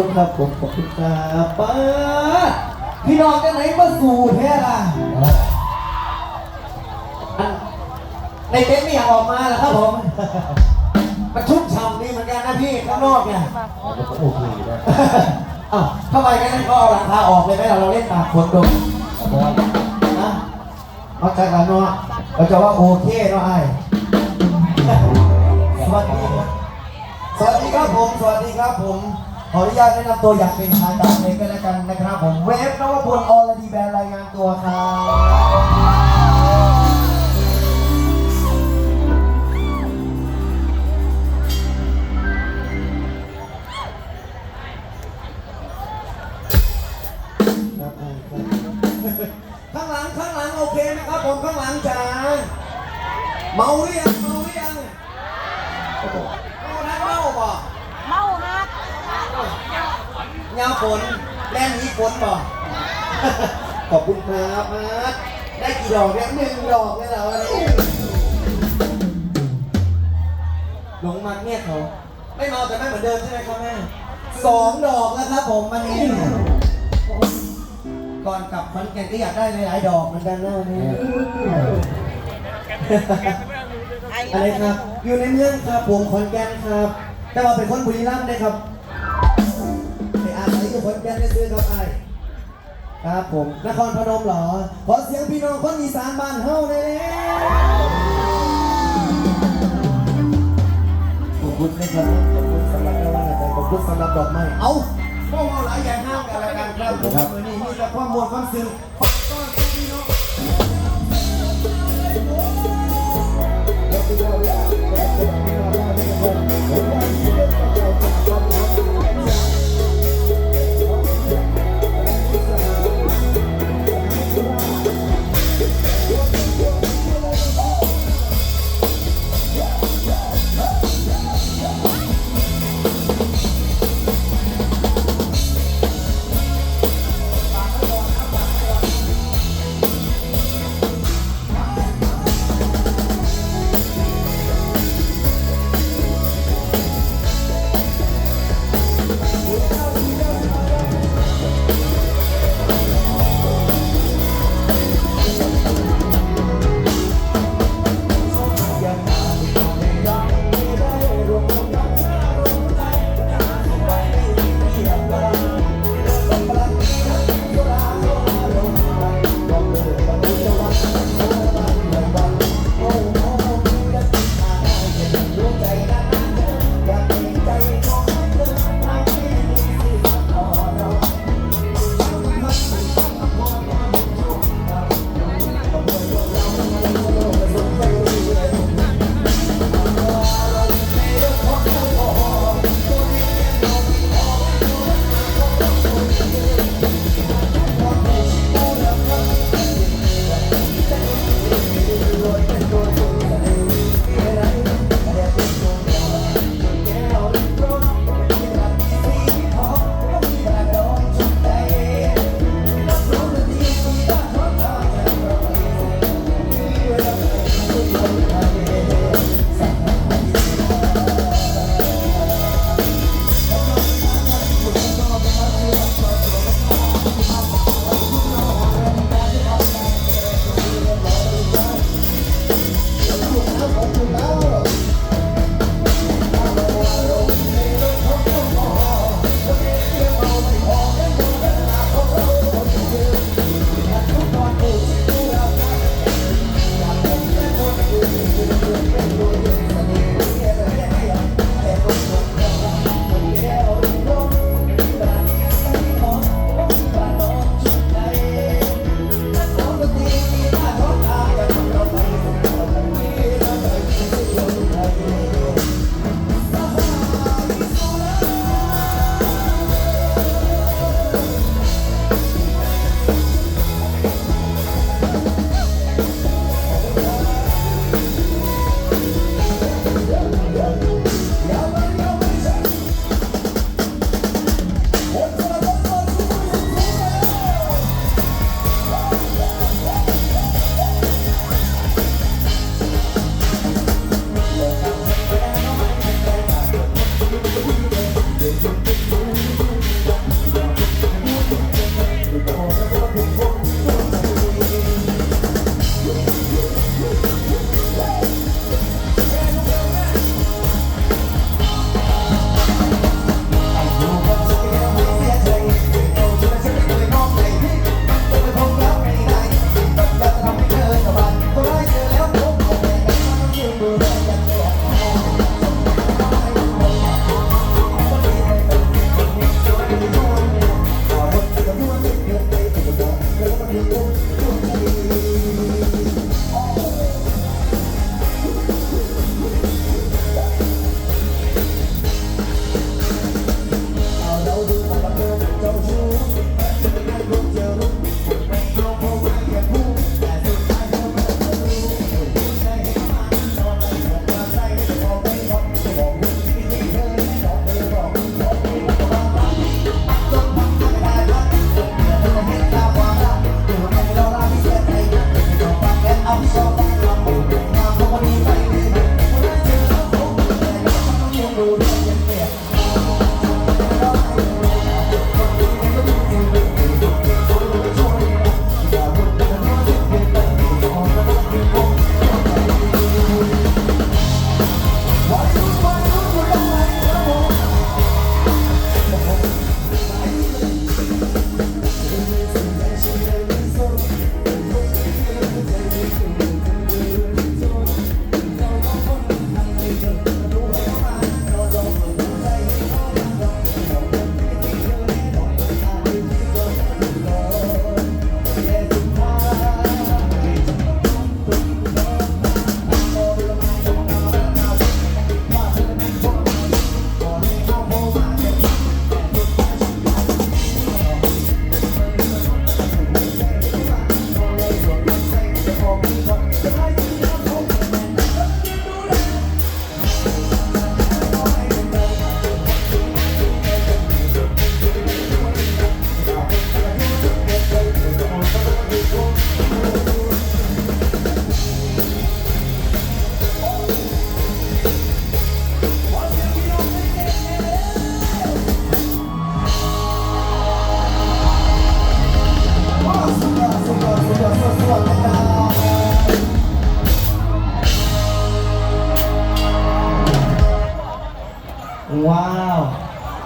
คุณครับผมขอบคุณครับป้าดพี่น้องกันไหนมาสู่แท้ล่ะอันในเต็นท์ไม่อยากออกมาเหรอครับผมมันชุ่มฉ่ำดีเหมือนกันนะพี่ข้างนอกเนี่ยโอเคนะอ้าวทำไมกันนั้นก็เอาหลังคาออกเลยไหมเราเล่นตากฝนดูเพราะว่านะเอาใจกันเนาะเราจะว่าโอเคเนาะไอ้สวัสดีครับสวัสดีครับผม สวัสดีครับผมข ออนุญาตแนะนำตัวอย่างเป็นทางการเลยก็แล้วกันนะครับผมเวฟนวพลออรดีแบรนด์รายงานตัวครับครับอ่าครับข้างหลังข้างหลังโอเคนะครับผมข้างหลังจ้าเมาหรือยังเมาหรือยัง ครับผม เมานะเมาบ่ เมาฮัก ยา ฝนแล่นหนีฝนบ่ขอบคุณครับมาร์ทได้กี่ดอกเนี่ยหนึ่งดอกเนี่ยเหรอวันนี้หลงมันเนี่ยเขา ไม่เมาแต่ไม่เหมือนเดิมใช่ไหมครับแม่สองดอกแล้วครับผมวันนี้ก่อนกลับขอนแก่นก็อยากได้หลายๆดอกเหมือนกันนะวันนี้อะไรครับ อยู่ในเมืองครับผมขอนแก่นครับ แต่ว่าเป็นคนบุรีรัมย์นะครับไป อาศัยอยู่ขอนแก่นได้ซื้อครับไอ้ายครับผม นครพนมเหรอ ขอเสียงพี่น้องคนอีสานบ้านเฮาหน่อยเลยขอบคุณนะครับขอบคุณสำหรับกำลังใจขอบคุณสำหรับดอกไม้ เอ้าพวกเราหลายอย่างห้ามกันแล้วกันครับผมวันนี้มีแต่ความมวลความซึ้ง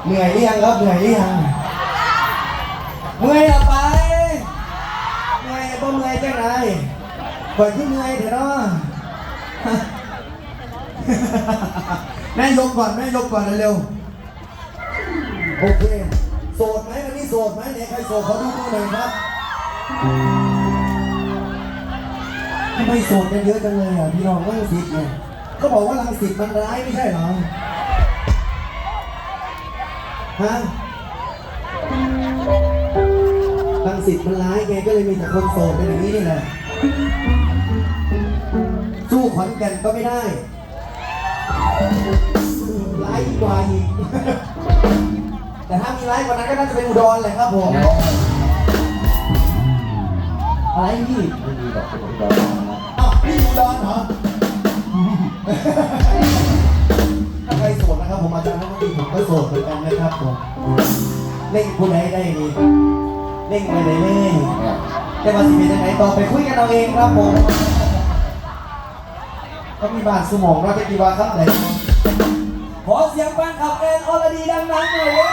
อยหรือยังครับเหนื่อยหรือยังเมื่อยละไปเมื่อยบ่เมื่อยจังไรปล่อยขึ้นเมื่อยเถอะเนาะแม่ยกก่อนแม่ยกก่อนเร็วๆโอเคโสดไหมวันนี้โสดไหมไหนใครโสดขอดูดูหน่อยครับทำไมโสดกันเยอะจังเลยอะพี่น้องลังสิตเนี่ยเขาบอกว่าลังสิตมันร้ายไม่ใช่เหรอ ฮะลังสิตมันร้ายไงก็เลยมีแต่คนโสดเป็นอย่างนี้นี่แหละ สู้ขอนแก่นก็ไม่ได้ ร้ายกว่าอีก แต่ถ้ามีร้ายกว่านั้นก็น่าจะเป็นอุดรแหละครับผม อะไรพี่ไม่มีแบบเป็นอุดร โสดเหมือนกันนะครับผมเล่งผู้ใดได้ดีเล่งไปเลยเนี่ยจะมาสิเป็นยังไงต่อไปคุยกันเอาเองครับผมก็มีบาทสมองเราจะกี่วาครับไหนขอเสียงแฟนคลับแอนออลดีดังๆหน่อยเว้ย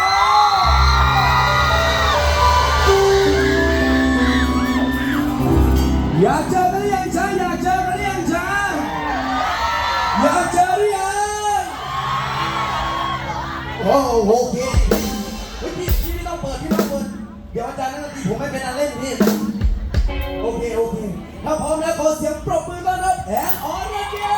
อยากจอ โอเคเฮ้ยพี่พี่ไม่ต้องเปิดพี่ไม่ต้องเปิด เดี๋ยวอาจารย์นั่นตรีผมไม่เป็นอันเล่นพี่ โอเคโอเค ถ้าพร้อมแล้วขอเสียงปรบมือต้อนรับแอนออนเดีย